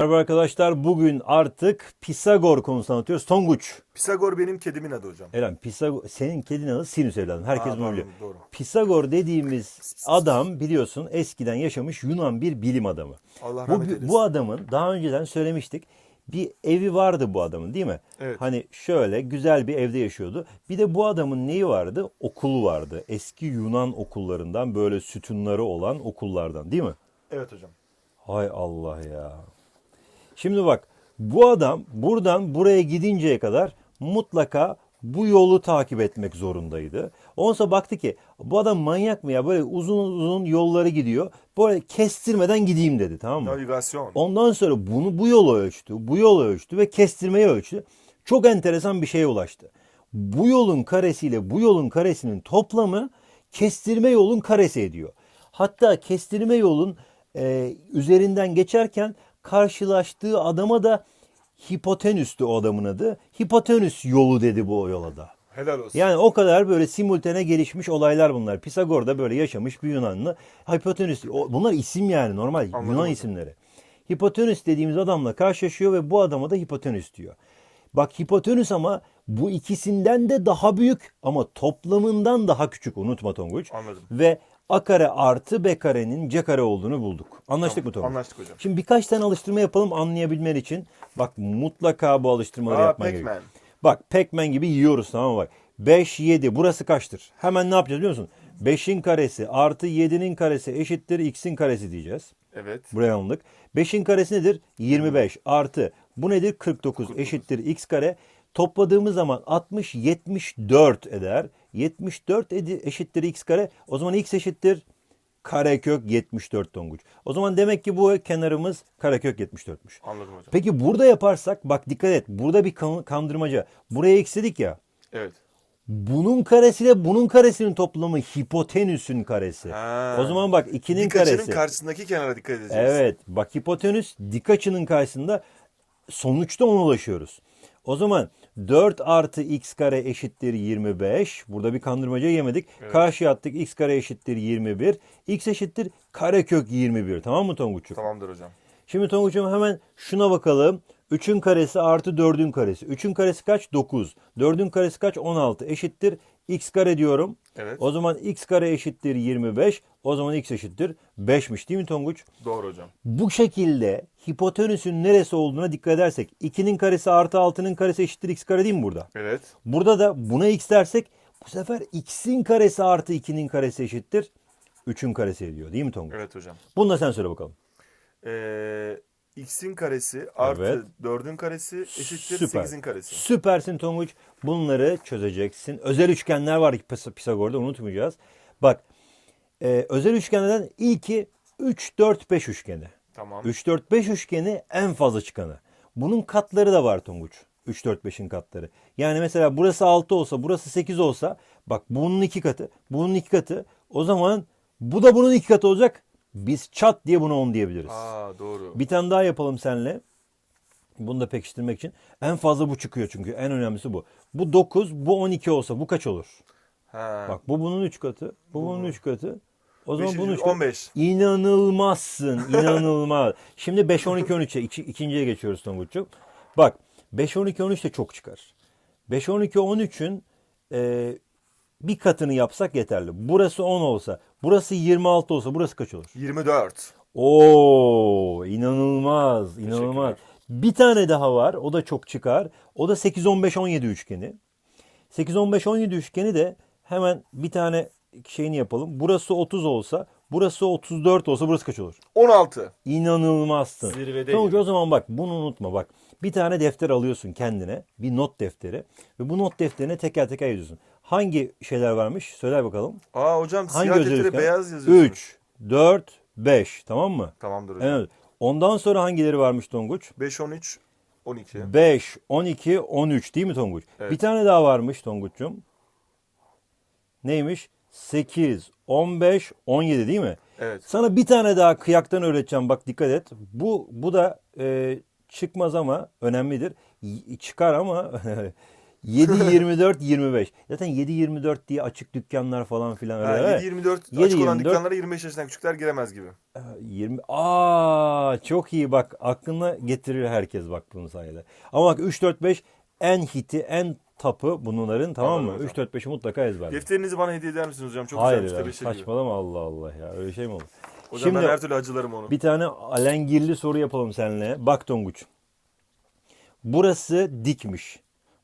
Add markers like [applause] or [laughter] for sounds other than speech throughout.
Merhaba arkadaşlar. Bugün artık Pisagor konusunu anlatıyoruz. Tonguç. Pisagor benim kedimin adı hocam. Eren Pisagor senin kedinin adı Sinüs evladım. Herkes Aa, bunu biliyor. doğru. Pisagor dediğimiz adam biliyorsun eskiden yaşamış Yunan bir bilim adamı. Allah Bu, rahmet bu adamın daha önceden söylemiştik. Bir evi vardı bu adamın değil mi? Evet. Hani şöyle güzel bir evde yaşıyordu. Bir de bu adamın neyi vardı? Okulu vardı. Eski Yunan okullarından böyle sütunları olan okullardan değil mi? Evet hocam. Hay Allah ya. Şimdi bak bu adam buradan buraya gidinceye kadar mutlaka bu yolu takip etmek zorundaydı. Onsa baktı ki bu adam manyak mı ya böyle uzun uzun yolları gidiyor. Böyle kestirmeden gideyim dedi tamam mı? Navigasyon. Ondan sonra bunu bu yolu ölçtü, bu yolu ölçtü ve kestirmeyi ölçtü. Çok enteresan bir şeye ulaştı. Bu yolun karesiyle bu yolun karesinin toplamı kestirme yolun karesi ediyor. Hatta kestirme yolun e, üzerinden geçerken karşılaştığı adama da hipotenüstü o adamın adı. Hipotenüs yolu dedi bu yola da. Helal olsun. Yani o kadar böyle simultane gelişmiş olaylar bunlar. Pisagor da böyle yaşamış bir Yunanlı. Hipotenüs, bunlar isim yani normal Anladım Yunan isimleri. Hipotenüs dediğimiz adamla karşılaşıyor ve bu adama da hipotenüs diyor. Bak hipotenüs ama bu ikisinden de daha büyük ama toplamından daha küçük unutma Tonguç. Anladım. Ve a kare artı b karenin c kare olduğunu bulduk. Anlaştık mı Tonguç? Anlaştık hocam. Şimdi birkaç tane alıştırma yapalım anlayabilmen için. Bak mutlaka bu alıştırmaları Aa, yapman gerekiyor. Bak Pac-Man gibi yiyoruz tamam mı bak. 5, 7 burası kaçtır? Hemen ne yapacağız biliyor musun? 5'in karesi artı 7'nin karesi eşittir x'in karesi diyeceğiz. Evet. Buraya alındık. 5'in karesi nedir? 25 artı bu nedir? 49 eşittir x kare. Topladığımız zaman 60 74 eder. 74 edi- eşittir x kare. O zaman x eşittir karekök 74 tonguç. O zaman demek ki bu kenarımız karekök 74'müş. Anladım hocam. Peki burada yaparsak bak dikkat et. Burada bir kan- kandırmaca. Buraya dedik ya. Evet. Bunun karesiyle bunun karesinin toplamı hipotenüsün karesi. Ha. O zaman bak 2'nin Dik açının karesi. karşısındaki kenara dikkat edeceğiz. Evet. Bak hipotenüs dik açının karşısında sonuçta ona ulaşıyoruz. O zaman 4 artı x kare eşittir 25. Burada bir kandırmaca yemedik. Karşıya attık x kare eşittir 21. x eşittir karekök 21. Tamam mı Tonguç'um? Tamamdır hocam. Şimdi Tonguç'um hemen şuna bakalım. 3'ün karesi artı 4'ün karesi. 3'ün karesi kaç? 9. 4'ün karesi kaç? 16. Eşittir x kare diyorum. Evet. O zaman x kare eşittir 25. O zaman x eşittir 5'miş değil mi Tonguç? Doğru hocam. Bu şekilde hipotenüsün neresi olduğuna dikkat edersek 2'nin karesi artı 6'nın karesi eşittir x kare değil mi burada? Evet. Burada da buna x dersek bu sefer x'in karesi artı 2'nin karesi eşittir 3'ün karesi ediyor değil mi Tonguç? Evet hocam. Bunu da sen söyle bakalım. Ee, x'in karesi artı Evet. 4'ün karesi eşittir Süper. 8'in karesi. Süpersin Tonguç. Bunları çözeceksin. Özel üçgenler var Pis- Pisagor'da unutmayacağız. Bak e, özel üçgenlerden ilki 3, 4, 5 üçgeni. Tamam. 3, 4, 5 üçgeni en fazla çıkanı. Bunun katları da var Tonguç. 3, 4, 5'in katları. Yani mesela burası 6 olsa, burası 8 olsa, bak bunun iki katı, bunun iki katı. O zaman bu da bunun iki katı olacak. Biz çat diye buna 10 diyebiliriz. Aa doğru. Bir tane daha yapalım seninle. Bunu da pekiştirmek için. En fazla bu çıkıyor çünkü. En önemlisi bu. Bu 9, bu 12 olsa bu kaç olur? Ha. Bak bu bunun 3 katı, bu bunun 3 katı. O zaman Beşinci- bunun 3 katı. 15. İnanılmazsın, [laughs] inanılmaz. Şimdi 5, 12, 13'e, iki, ikinciye geçiyoruz Tonguç'um. Bak 5, 12, 13 de çok çıkar. 5, 12, 13'ün e, bir katını yapsak yeterli. Burası 10 olsa, burası 26 olsa burası kaç olur? 24. Oo, inanılmaz, inanılmaz. Bir tane daha var. O da çok çıkar. O da 8 15 17 üçgeni. 8 15 17 üçgeni de hemen bir tane şeyini yapalım. Burası 30 olsa, burası 34 olsa burası kaç olur? 16. İnanılmazsın. Zirvedeyim. Sonuç o zaman bak bunu unutma bak. Bir tane defter alıyorsun kendine. Bir not defteri. Ve bu not defterine teker teker yazıyorsun. Hangi şeyler varmış? Söyler bakalım. Aa hocam Hangi siyah özel deftere üçgen? beyaz yazıyorsun. 3, 4, 5. Tamam mı? Tamamdır hocam. Evet. Ondan sonra hangileri varmış Tonguç? 5, 13, 12. 5, 12, 13 değil mi Tonguç? Evet. Bir tane daha varmış Tonguç'cum. Neymiş? 8, 15, 17 değil mi? Evet. Sana bir tane daha kıyaktan öğreteceğim bak dikkat et. Bu bu da e, çıkmaz ama önemlidir. Y- çıkar ama [laughs] 7-24 25. Zaten 7-24 diye açık dükkanlar falan filan Ha, öyle. 7-24 açık 7-24 olan dükkanlara 25 yaşından küçükler giremez gibi. 20 Aa çok iyi bak aklına getirir herkes bak bunun sayede. Ama bak 3 4 5 en hiti en tapı bunların tamam mı? Anladım 3 4 5'i mutlaka ezberle. Defterinizi bana hediye eder misiniz hocam? Çok Hayır güzelmiş ya, tebeşir gibi. saçmalama Allah Allah ya öyle şey mi olur? Hocam Şimdi ben her türlü acılarım onu. bir tane alengirli soru yapalım seninle. Bak Tonguç. Burası dikmiş.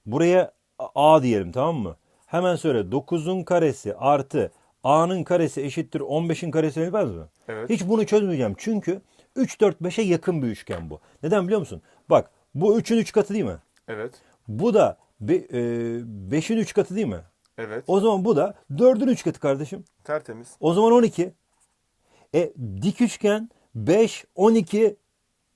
Buraya A diyelim tamam mı? Hemen söyle 9'un karesi artı A'nın karesi eşittir 15'in karesi etmez mi? Evet. Hiç bunu çözmeyeceğim. Çünkü 3 4 5'e yakın bir üçgen bu. Neden biliyor musun? Bak bu 3'ün 3 katı değil mi? Evet. Bu da 5'in 3 katı değil mi? Evet. O zaman bu da 4'ün 3 katı kardeşim. Tertemiz. O zaman 12. E dik üçgen 5 12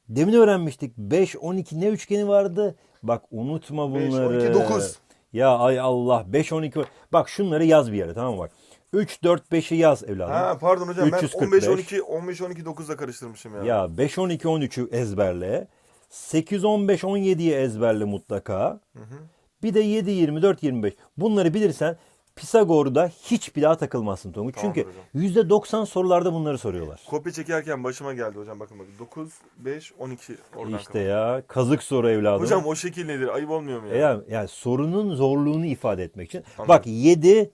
demin öğrenmiştik. 5 12 ne üçgeni vardı? Bak unutma 5, bunları. 12, 9. Ya ay Allah 5 12 bak şunları yaz bir yere tamam mı bak. 3 4 5'i yaz evladım. Ha pardon hocam ben 345. 15 12 15 12 9'la karıştırmışım ya. Ya 5 12 13'ü ezberle. 8 15 17'yi ezberle mutlaka. Bir de 7 24 25. Bunları bilirsen Pisagor'da hiç bir daha takılmazsın Tonguç. Tamamdır Çünkü %90 sorularda bunları soruyorlar. Kopya çekerken başıma geldi hocam bakın bakın. 9 5 12 oradan İşte ya kazık soru evladım. Hocam o şekil nedir? Ayıp olmuyor mu ya? E ya, yani sorunun zorluğunu ifade etmek için. Anladım. Bak 7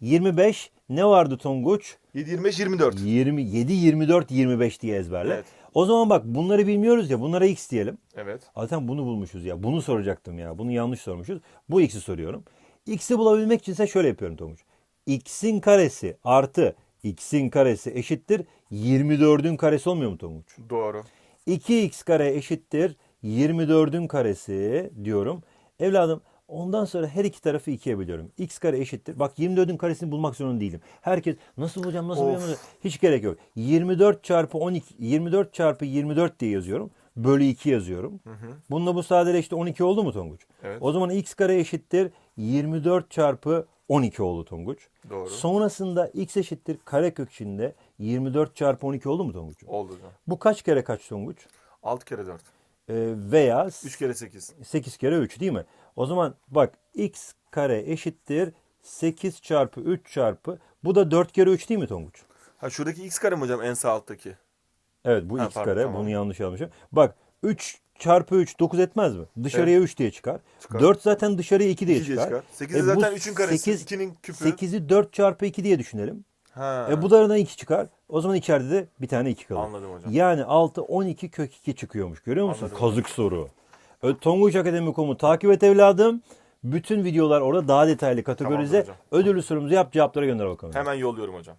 25 ne vardı Tonguç? 7 25 24. 27 24 25 diye ezberle. Evet. O zaman bak bunları bilmiyoruz ya bunlara x diyelim. Evet. Zaten bunu bulmuşuz ya. Bunu soracaktım ya. Bunu yanlış sormuşuz. Bu x'i soruyorum. X'i bulabilmek için ise şöyle yapıyorum Tonguç. X'in karesi artı x'in karesi eşittir 24'ün karesi olmuyor mu Tonguç? Doğru. 2x kare eşittir 24'ün karesi diyorum. Evladım ondan sonra her iki tarafı ikiye bölüyorum. x kare eşittir. Bak 24'ün karesini bulmak zorunda değilim. Herkes nasıl bulacağım nasıl bulacağım? Hiç gerek yok. 24 çarpı 12 24 çarpı 24 diye yazıyorum. Bölü 2 yazıyorum. Bununla bu sadeleşti 12 oldu mu Tonguç? Evet. O zaman x kare eşittir 24 çarpı 12 oldu Tonguç. Doğru. Sonrasında x eşittir karekök içinde 24 çarpı 12 oldu mu Tonguç? Oldu hocam. Bu kaç kere kaç Tonguç? 6 kere 4. Ee, veya 3 kere 8. 8 kere 3 değil mi? O zaman bak x kare eşittir 8 çarpı 3 çarpı bu da 4 kere 3 değil mi Tonguç? Ha şuradaki x kare mi hocam en sağ alttaki? Evet bu Ha, x pardon, kare tamam. bunu yanlış almışım. Bak 3 çarpı 3 9 etmez mi? Dışarıya 3 diye çıkar. Çıkar. 4 zaten dışarıya 2 diye 2 diye çıkar. çıkar. 8 de zaten 3'ün karesi. 8, 2'nin küpü. 8'i 4 çarpı 2 diye düşünelim. Ha. E bu da 2 çıkar. O zaman içeride de bir tane 2 kalır. Anladım hocam. Yani 6 12 kök 2 çıkıyormuş. Görüyor musun? Anladım Kazık soru. Tonguç Akademi.com'u takip et evladım. Bütün videolar orada daha detaylı kategorize. Ödüllü sorumuzu yap cevaplara gönder bakalım. Hemen yolluyorum hocam.